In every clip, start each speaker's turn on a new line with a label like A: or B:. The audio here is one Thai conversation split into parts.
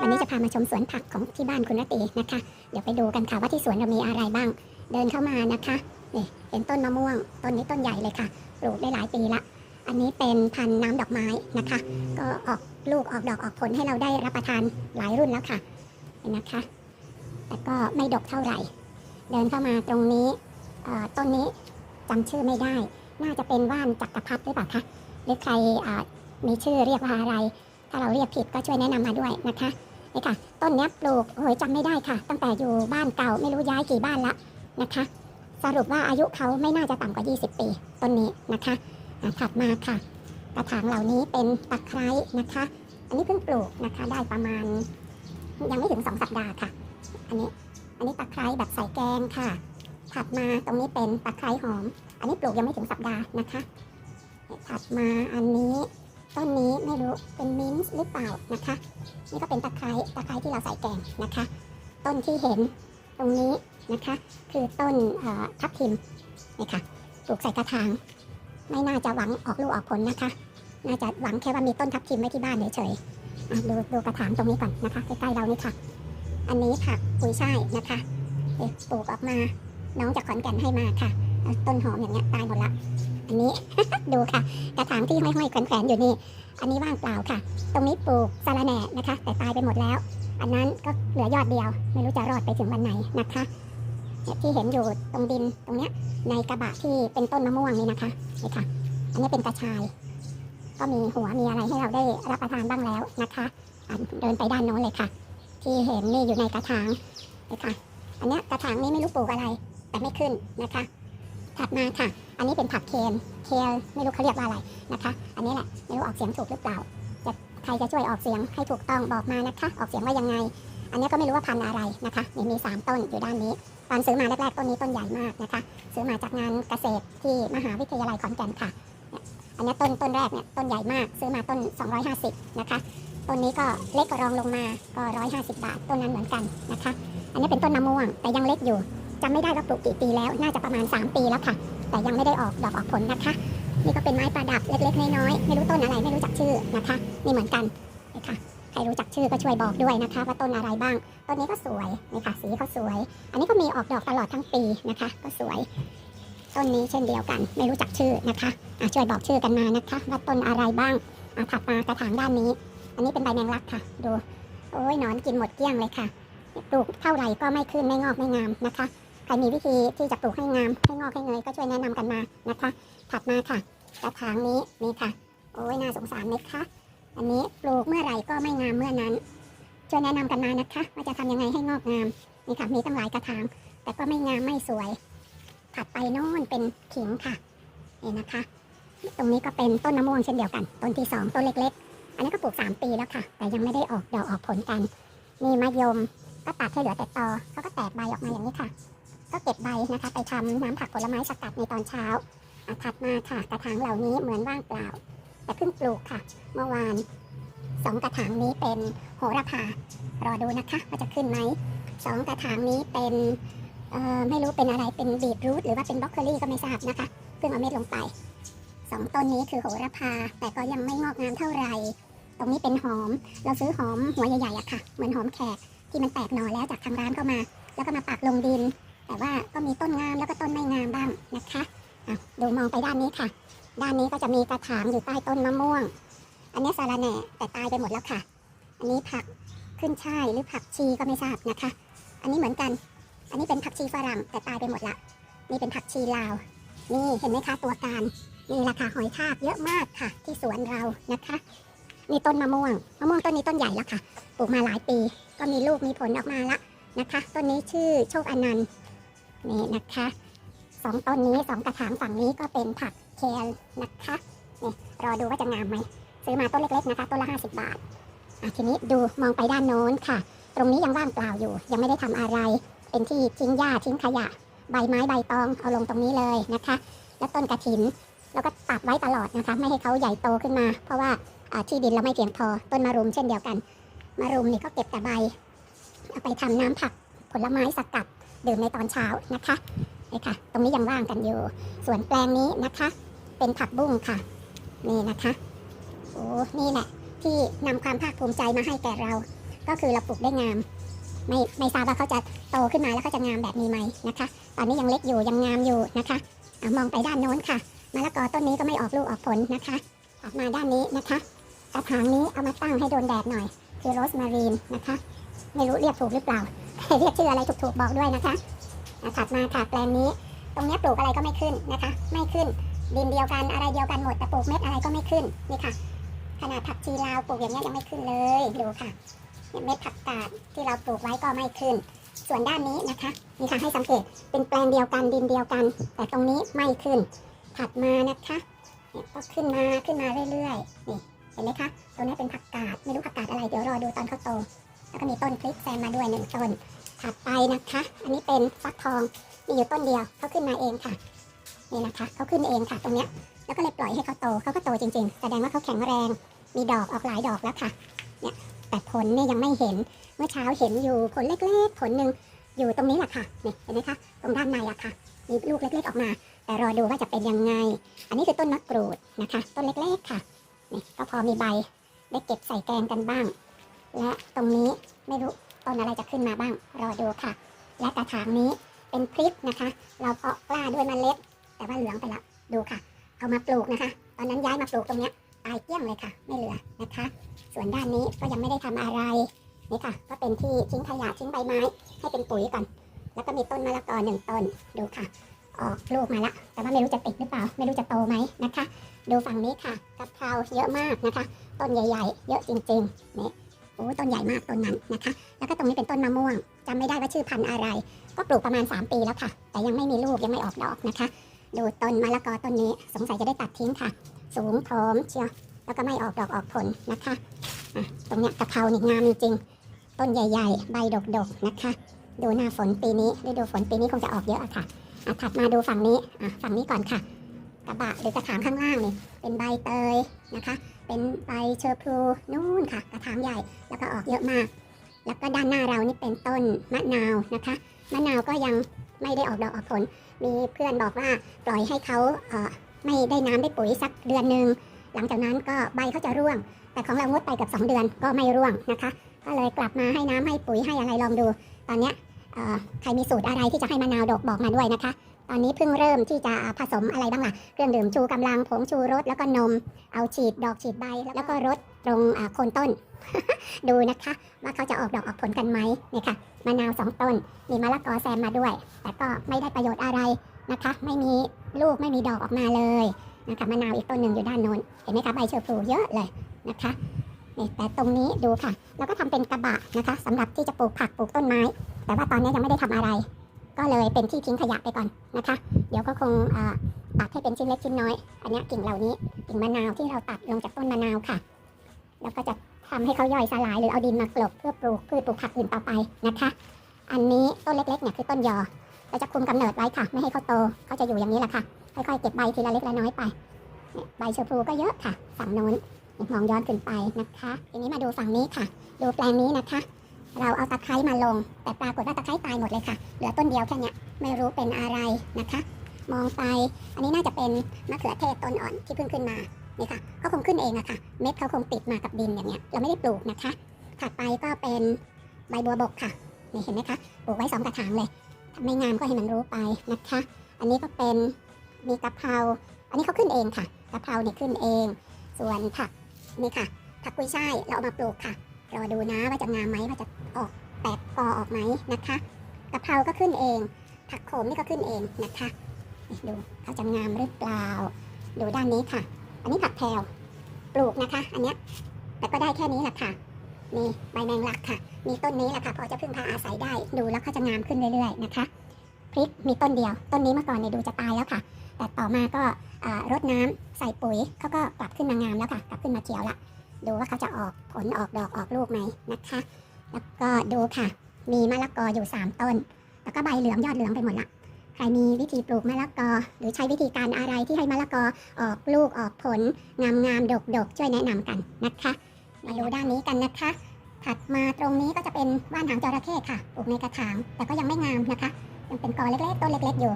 A: วันนี้จะพามาชมสวนผักของที่บ้านคุณรตีนะคะ เดี๋ยวไปดูกันค่ะว่าที่สวนเรามีอะไรบ้าง เดินเข้ามานะคะนี่เห็นต้นมะม่วง ต้นนี้ต้นใหญ่เลยค่ะ ปลูกได้หลายปีละ อันนี้เป็นพันธุ์น้ำดอกไม้นะคะ ก็ออกลูกออกดอกออกผลให้เราได้รับประทานหลายรุ่นแล้วค่ะเห็นนะคะ แต่ก็ไม่ดกเท่าไหร่ เดินเข้ามาตรงนี้ต้นนี้จำชื่อไม่ได้ น่าจะเป็นว่านจักรพรรดิหรือเปล่าคะ หรือใครมีชื่อเรียกว่าอะไร ถ้าเราเรียกผิดก็ช่วยแนะนำมาด้วยนะคะ นี่ค่ะ ต้นเนี้ยปลูกโอ้ยจำไม่ได้ค่ะ ตั้งแต่อยู่บ้านเก่าไม่รู้ย้ายกี่บ้านละนะคะ สรุปว่าอายุเขาไม่น่าจะต่ำกว่า 20 ปีต้นนี้นะคะอะถัดมาค่ะ กระถางเหล่านี้เป็นตะไคร้นะคะ อันนี้เพิ่งปลูกนะคะได้ประมาณ ยังไม่ถึง 2 สัปดาห์ค่ะ อันนี้อันนี้ตะไคร้แบบใส่แกงค่ะ ถัดมาตรงนี้เป็นตะไคร้หอม อันนี้ปลูกยังไม่ถึงสัปดาห์นะคะ ถัดมาอันนี้ต้นนี้ไม่รู้เป็น ส์หรือเปล่านะคะนี่ก็เป็นตะไคร้ตะไคร้ที่เราใส่แกงนะคะ ต้นที่เห็นตรงนี้นะคะ คือต้นทับทิมนี่ค่ะปลูกใส่กระถาง ไม่น่าจะหวังออกลูกออกผลนะคะ น่าจะหวังแค่ว่ามีต้นทับทิมไว้ที่บ้านเฉยๆดูดูกระถางตรงนี้ก่อนนะคะใกล้ๆเรานี่ค่ะ อันนี้ผักกุยช่ายนะคะปลูกออกมาน้องจากขอนแก่นให้มาค่ะ ต้นหอมอย่างเงี้ยตายหมดละ อันนี้ ดูค่ะ กระถางที่ห้อยๆแขวนๆอยู่นี่ อันนี้ว่างเปล่าค่ะ ตรงนี้ปลูกสาระแหน่นะคะ แต่ตายไปหมดแล้ว อันนั้นก็เหลือยอดเดียว ไม่รู้จะรอดไปถึงวันไหนนะคะที่เห็นอยู่ตรงดินตรงเนี้ยในกระบะที่เป็นต้นมะม่วงนี่นะคะนี่ค่ะ อันนี้เป็นกระชาย ก็มีหัวมีอะไรให้เราได้รับประทานบ้างแล้วนะคะเดินไปด้านโน้นเลยค่ะ ที่เห็นนี่อยู่ในกระถางนี่ค่ะอันนี้กระถางนี้ไม่รู้ปลูกอะไร แต่ไม่ขึ้นนะคะ ถัดมาค่ะ อันนี้เป็นผักเคนเคลไม่รู้เขาเรียกว่าอะไรนะคะ อันนี้แหละไม่รู้ออกเสียงถูกหรือเปล่าจะใครจะช่วยออกเสียงให้ถูกต้องบอกมานะคะ ออกเสียงว่ายังไง อันนี้ก็ไม่รู้ว่าพันธุ์อะไรนะคะนี่มี 3 ต้นอยู่ด้านนี้ ตอนซื้อมาแรกๆต้นนี้ต้นใหญ่มากนะคะ ซื้อมาจากงานเกษตรที่มหาวิทยาลัยขอนแก่นค่ะ อันนี้ต้นต้นแรกเนี่ยต้นใหญ่มากซื้อมาต้น 250 นะคะต้นนี้ก็เล็กกว่ารองลงมาก็ 150 บาทต้นนั้นเหมือนกันนะคะ อันนี้เป็นต้นมะม่วงแต่ยังเล็กอยู่ จำไม่ได้ว่าปลูกกี่ปีแล้ว น่าจะประมาณ 3 ปีแล้วค่ะ แต่ยังไม่ได้ออกดอกออกผลนะคะ นี่ก็เป็นไม้ประดับเล็กๆน้อยๆไม่รู้ต้นอะไรไม่รู้จักชื่อนะคะนี่เหมือนกันนี่ค่ะใครรู้จักชื่อก็ช่วยบอกด้วยนะคะ ว่าต้นอะไรบ้าง ต้นนี้ก็สวยนี่ค่ะสีเขาสวย อันนี้ก็มีออกดอกตลอดทั้งปีนะคะ ก็สวย ต้นนี้เช่นเดียวกัน ไม่รู้จักชื่อนะคะอะช่วยบอกชื่อกันมานะคะว่าต้นอะไรบ้างอะถัดมากระถางด้านนี้ อันนี้เป็นใบแมงลักค่ะ ดูโอ้ยนอนกินหมดเกลี้ยงเลยค่ะปลูกเท่าไหร่ก็ไม่ขึ้นไม่งอกไม่งามนะคะ ใครมีวิธีที่จะปลูกให้งามให้งอกให้เงยก็ช่วยแนะนำกันมานะคะ ถัดมาค่ะกระถางนี้นี่ค่ะ โอ้ยน่าสงสารไหมคะอันนี้ปลูกเมื่อไหร่ก็ไม่งามเมื่อนั้นช่วยแนะนำกันมานะคะ ว่าจะทำยังไงให้งอกงามนี่ค่ะมีตั้งหลายกระถาง แต่ก็ไม่งามไม่สวย ถัดไปโน่นเป็นขิงค่ะนี่นะคะ ตรงนี้ก็เป็นต้นมะม่วงเช่นเดียวกัน ต้นที่สองต้นเล็ก ๆ อันนี้ก็ปลูก 3 ปีแล้วค่ะ แต่ยังไม่ได้ออกดอกออกผลกันนี่มะยมก็ตัดให้เหลือแต่ตอเขาก็แตกใบออกมาอย่างนี้ค่ะ ก็เก็บใบนะคะไปทำน้ำผักผลไม้สกัดในตอนเช้าถัดมาค่ะกระถางเหล่านี้เหมือนว่างเปล่า แต่เพิ่งปลูกค่ะ เมื่อวานสองกระถางนี้เป็นโหระพารอดูนะคะว่าจะขึ้นไหมสองกระถางนี้เป็นไม่รู้เป็นอะไรเป็นบีทรูทหรือว่าเป็นบล็อกโคลี่ก็ไม่ทราบนะคะเพิ่งเอาเม็ดลงไปสองต้นนี้คือโหระพา แต่ก็ยังไม่งอกงามเท่าไหร่ตรงนี้เป็นหอม เราซื้อหอมหัวใหญ่ๆอะค่ะ เหมือนหอมแขกที่มันแตกหน่อแล้วจากทางร้านเข้ามา แล้วก็มาปักลงดิน แต่ว่าก็มีต้นงามแล้วก็ต้นไม่งามบ้างนะคะะดูมองไปด้านนี้ค่ะ ด้านนี้ก็จะมีกระถางอยู่ใต้ต้นมะม่วง อันนี้สาระแหน่แต่ตายไปหมดแล้วค่ะ อันนี้ผักขึ้นช่ายหรือผักชีก็ไม่ทราบนะคะ อันนี้เหมือนกัน อันนี้เป็นผักชีฝรั่งแต่ตายไปหมดละ นี่เป็นผักชีลาว นี่เห็นไหมคะตัวการ นี่ราคาหอยทากเยอะมากค่ะ ที่สวนเรานะคะนี่ต้นมะม่วง มะม่วงต้นนี้ต้นใหญ่แล้วค่ะ ปลูกมาหลายปี ก็มีลูกมีผลออกมาละนะคะ ต้นนี้ชื่อโชคอนันต์ นี่นะคะสองต้นนี้สองกระถางฝั่งนี้ก็เป็นผักเคลนะคะนี่รอดูว่าจะงามไหมซื้อมาต้นเล็กๆนะคะต้นละ 50 บาททีนี้ดูมองไปด้านโน้นค่ะ ตรงนี้ยังว่างเปล่าอยู่ ยังไม่ได้ทำอะไร เป็นที่ทิ้งหญ้าทิ้งขยะ ใบไม้ใบตองเอาลงตรงนี้เลยนะคะ แล้วต้นกระถินเราก็ตัดไว้ตลอดนะคะ ไม่ให้เขาใหญ่โตขึ้นมา เพราะว่าที่ดินเราไม่เพียงพอต้นมะรุมเช่นเดียวกันมะรุมนี่ก็เก็บแต่ใบเอาไปทำน้ำผักผลไม้สกัด ดื่มในตอนเช้านะคะนี่ค่ะ ตรงนี้ยังว่างกันอยู่ ส่วนแปลงนี้นะคะ เป็นผักบุ้งค่ะ นี่นะคะโอ้นี่แหละที่นำความภาคภูมิใจมาให้แก่เรา ก็คือเราปลูกได้งาม ไม่ไม่ทราบว่าเขาจะโตขึ้นมาแล้วเขาจะงามแบบนี้ไหมนะคะ ตอนนี้ยังเล็กอยู่ยังงามอยู่นะคะอมองไปด้านโน้นค่ะมะละกอต้นนี้ก็ไม่ออกลูกออกผลนะคะถัดมาด้านนี้นะคะกระถางนี้เอามาตั้งให้โดนแดดหน่อย คือโรสมารีนนะคะ ไม่รู้เรียกถูกหรือเปล่า เรียกชื่ออะไรถูกๆบอกด้วยนะคะถัดมาค่ะแปลงนี้ ตรงนี้ปลูกอะไรก็ไม่ขึ้นนะคะ ไม่ขึ้น ดินเดียวกันอะไรเดียวกันหมดแต่ปลูกเม็ดอะไรก็ไม่ขึ้นนี่ค่ะ ขนาดผักชีลาวปลูกอย่างเงี้ยยังไม่ขึ้นเลยดูค่ะเนี่ยเม็ดผักกาดที่เราปลูกไว้ก็ไม่ขึ้น ส่วนด้านนี้นะคะนี่ค่ะให้สังเกตเป็นแปลงเดียวกันดินเดียวกัน แต่ตรงนี้ไม่ขึ้น ถัดมานะคะเนี่ยก็ขึ้นมาขึ้นมาเรื่อยๆนี่เห็นไหมคะตัวนี้เป็นผักกาดไม่รู้ผักกาดอะไรเดี๋ยวรอดูตอนเขาโตแล้วก็มีต้นพริกแซมมาด้วยหนึ่งต้น ถัดไปนะคะ อันนี้เป็นฟักทองมีอยู่ต้นเดียวเขาขึ้นมาเองค่ะนี่นะคะเขาขึ้นเองค่ะตรงเนี้ยแล้วก็เลยปล่อยให้เขาโตเขาก็โตจริงๆ แสดงว่าเขาแข็งแรง มีดอกออกหลายดอกแล้วค่ะเนี่ยแต่ผลเนี่ยยังไม่เห็นเมื่อเช้าเห็นอยู่ผลเล็กๆ ผลหนึ่งอยู่ตรงนี้แหละค่ะนี่เห็นไหมคะตรงด้านในอะค่ะมีลูกเล็กๆออกมา แต่รอดูว่าจะเป็นยังไง อันนี้คือต้นมะกรูดนะคะ ต้นเล็กๆค่ะนี่ก็พอมีใบได้เก็บใส่แกงกันบ้าง และตรงนี้ไม่รู้ ต้นอะไรจะขึ้นมาบ้างรอดูค่ะ และกระถางนี้เป็นพริกนะคะ เราเพาะกล้าด้วยมเมล็ด แต่ว่าเหลืองไปละดูค่ะ เอามาปลูกนะคะ ตอนนั้นย้ายมาปลูกตรงเนี้ยตายเกลี้ยงเลยค่ะ ไม่เหลือนะคะ ส่วนด้านนี้ก็ยังไม่ได้ทำอะไรนี่ค่ะ ก็เป็นที่ทิ้งขยะทิ้งใบไม้ ให้เป็นปุ๋ยก่อน แล้วก็มีต้นมะละกอหนึ่งต้นดูค่ะออกลูกมาละ แต่ว่าไม่รู้จะติดหรือเปล่า ไม่รู้จะโตไหมนะคะ ดูฝั่งนี้ค่ะกะเพราเยอะมากนะคะ ต้นใหญ่ ๆ เยอะจริงๆนี่ โอ้ต้นใหญ่มากต้นนั้นนะคะ แล้วก็ตรงนี้เป็นต้นมะม่วงจำไม่ได้ว่าชื่อพันธุ์อะไร ก็ปลูกประมาณ 3 ปีแล้วค่ะ แต่ยังไม่มีลูกยังไม่ออกดอกนะคะ ดูต้นมะละกอต้นนี้สงสัยจะได้ตัดทิ้งค่ะ สูงโถมเชียวแล้วก็ไม่ออกดอกออกผลนะคะตรงเนี้ยกะเพรานี่งามจริงต้นใหญ่ ๆ ใบดกๆนะคะ ดูหน้าฝนปีนี้ฤดูฝนปีนี้คงจะออกเยอะอะค่ะอะถัดมาดูฝั่งนี้ฝั่งนี้ก่อนค่ะ กระบะหรือกระถางข้างล่างนี่เป็นใบเตยนะคะ เป็นใบเชอร์พลูนู่นค่ะ กระถางใหญ่แล้วก็ออกเยอะมาก แล้วก็ด้านหน้าเรานี่เป็นต้นมะนาวนะคะมะนาวก็ยังไม่ได้ออกดอกออกผล มีเพื่อนบอกว่าปล่อยให้เขาเออไม่ได้น้ำได้ปุ๋ยสักเดือนหนึ่งหลังจากนั้นก็ใบเขาจะร่วง แต่ของเรางดไปเกับ 2 เดือนก็ไม่ร่วงนะคะ ก็เลยกลับมาให้น้ำให้ปุ๋ยให้อะไรลองดู ตอนเนี้ยใครมีสูตรอะไรที่จะให้มะนาวดกบอกมาด้วยนะคะ ตอนนี้เพิ่งเริ่มที่จะผสมอะไรบ้างล่ะ เครื่องดื่มชูกำลังผงชูรสแล้วก็นม เอาฉีดดอกฉีดใบ แล้วก็รดตรงโคนต้น ดูนะคะ ว่าเขาจะออกดอกออกผลกันไหมเนี่ยค่ะมะนาวสองต้น มีมะละกอแซมมาด้วย แต่ก็ไม่ได้ประโยชน์อะไรนะคะ ไม่มีลูกไม่มีดอกออกมาเลยนะคะมะนาวอีกต้นหนึ่งอยู่ด้านโน้นเห็นไหมคะใบเชอร์พลูเยอะเลยนะคะนี่แต่ตรงนี้ดูค่ะ แล้วก็ทำเป็นกระบะนะคะสำหรับที่จะปลูกผักปลูกต้นไม้ แต่ว่าตอนนี้ยังไม่ได้ทำอะไร ก็เลยเป็นที่ทิ้งขยะไปก่อนนะคะ เดี๋ยวก็คงตัดให้เป็นชิ้นเล็กชิ้นน้อย อันนี้กิ่งเหล่านี้กิ่งมะนาวที่เราตัดลงจากต้นมะนาวค่ะ แล้วก็จะทำให้เขาย่อยสลายหรือเอาดินมากลบเพื่อปลูกพืชปลูกผักอื่นต่อไปนะคะ อันนี้ต้นเล็กๆเนี่ยคือต้นยอเราจะคุมกำเนิดไว้ค่ะ ไม่ให้เขาโตเขาจะอยู่อย่างนี้แหละค่ะค่อยๆเก็บใบทีละเล็กละน้อยไปใบเชอร์พลูก็เยอะค่ะ ฝั่งโน้นมองย้อนขึ้นไปนะคะ ทีนี้มาดูฝั่งนี้ค่ะ ดูแปลงนี้นะคะ เราเอาตะไคร้มาลง แต่ปรากฏว่าตะไคร้ตายหมดเลยค่ะ เหลือต้นเดียวแค่เนี้ยไม่รู้เป็นอะไรนะคะ มองไป อันนี้น่าจะเป็นมะเขือเทศต้นอ่อนที่เพิ่งขึ้นมานี่ค่ะก็คงขึ้นเองอะค่ะ เม็ดเขาคงติดมากับดินอย่างเงี้ย เราไม่ได้ปลูกนะคะ ถัดไปก็เป็นใบบัวบกค่ะ นี่เห็นไหมคะ ปลูกไว้สองกระถางเลยถ้าไม่งามก็ให้มันรู้ไปนะคะ อันนี้ก็เป็นมีกะเพรา อันนี้เขาขึ้นเองค่ะกะเพราเนี่ยขึ้นเอง ส่วนผักนี่ค่ะ ผักกุยช่ายเราเอามาปลูกค่ะ รอดูนะว่าจะงามไหมว่าจะ ออกแตกกอออกไหมนะคะกะเพราก็ขึ้นเอง ผักโขมนี่ก็ขึ้นเองนะคะดูเขาจะงามหรือเปล่า ดูด้านนี้ค่ะ อันนี้ผักแพรวปลูกนะคะ อันเนี้ยแต่ก็ได้แค่นี้แหละค่ะนี่ใบแมงลักค่ะ มีต้นนี้แหละค่ะ พอจะพึ่งพาอาศัยได้ ดูแล้วเขาจะงามขึ้นเรื่อยๆนะคะพริกมีต้นเดียว ต้นนี้เมื่อก่อนเนี่ยดูจะตายแล้วค่ะ แต่ต่อมาก็รดน้ำใส่ปุ๋ยเขาก็กลับขึ้นมางามแล้วค่ะ กลับขึ้นมาเขียวละ ดูว่าเขาจะออกผลออกดอกออกลูกไหมนะคะ แล้วก็ดูค่ะ มีมะละกออยู่ 3 ต้น แล้วก็ใบเหลืองยอดเหลืองไปหมดละใครมีวิธีปลูกมะละกอ หรือใช้วิธีการอะไรที่ให้มะละกอออกลูกออกผลงามงามดกดกช่วยแนะนำกันนะคะ มาดูด้านนี้กันนะคะ ถัดมาตรงนี้ก็จะเป็นว่านหางจระเข้ค่ะปลูกในกระถาง แต่ก็ยังไม่งามนะคะ ยังเป็นกอเล็กๆต้นเล็ก ๆ อยู่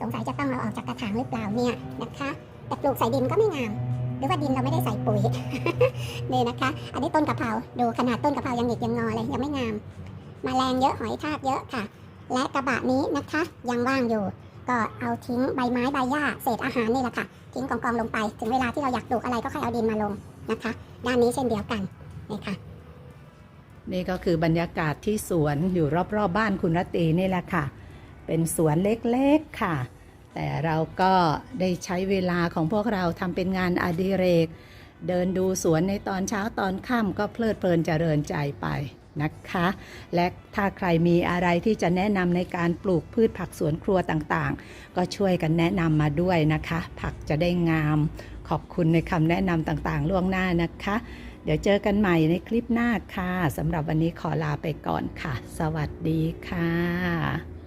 A: สงสัยจะต้องเอาออกจากกระถางหรือเปล่าเนี่ยนะคะ แต่ปลูกใส่ดินก็ไม่งาม หรือว่าดินเราไม่ได้ใส่ปุ๋ยนี่นะคะ อันนี้ต้นกะเพราดูขนาดต้นกะเพรายังหงิกยังงอเลยยังไม่งามมาแมลงเยอะหอยทากเยอะค่ะ และกระบะนี้นะคะ ยังว่างอยู่ ก็เอาทิ้งใบไม้ใบหญ้าเศษอาหารนี่แหละค่ะ ทิ้งกองกองลงไป ถึงเวลาที่เราอยากปลูกอะไรก็ค่อยเอาดินมาลงนะคะ ด้านนี้เช่นเดียวกันนี่ค่ะ
B: นี่ก็คือบรรยากาศที่สวนอยู่รอบๆบบ้านคุณรตีนี่แหละค่ะ เป็นสวนเล็กๆค่ะ แต่เราก็ได้ใช้เวลาของพวกเราทำเป็นงานอดิเรก เดินดูสวนในตอนเช้าตอนค่ำก็เพลิดเพลินเจริญใจไปนะคะ และถ้าใครมีอะไรที่จะแนะนำในการปลูกพืชผักสวนครัวต่างๆ ก็ช่วยกันแนะนำมาด้วยนะคะ ผักจะได้งาม ขอบคุณในคำแนะนำต่างๆ ล่วงหน้านะคะ เดี๋ยวเจอกันใหม่ในคลิปหน้าค่ะสำหรับวันนี้ขอลาไปก่อนค่ะ สวัสดีค่ะ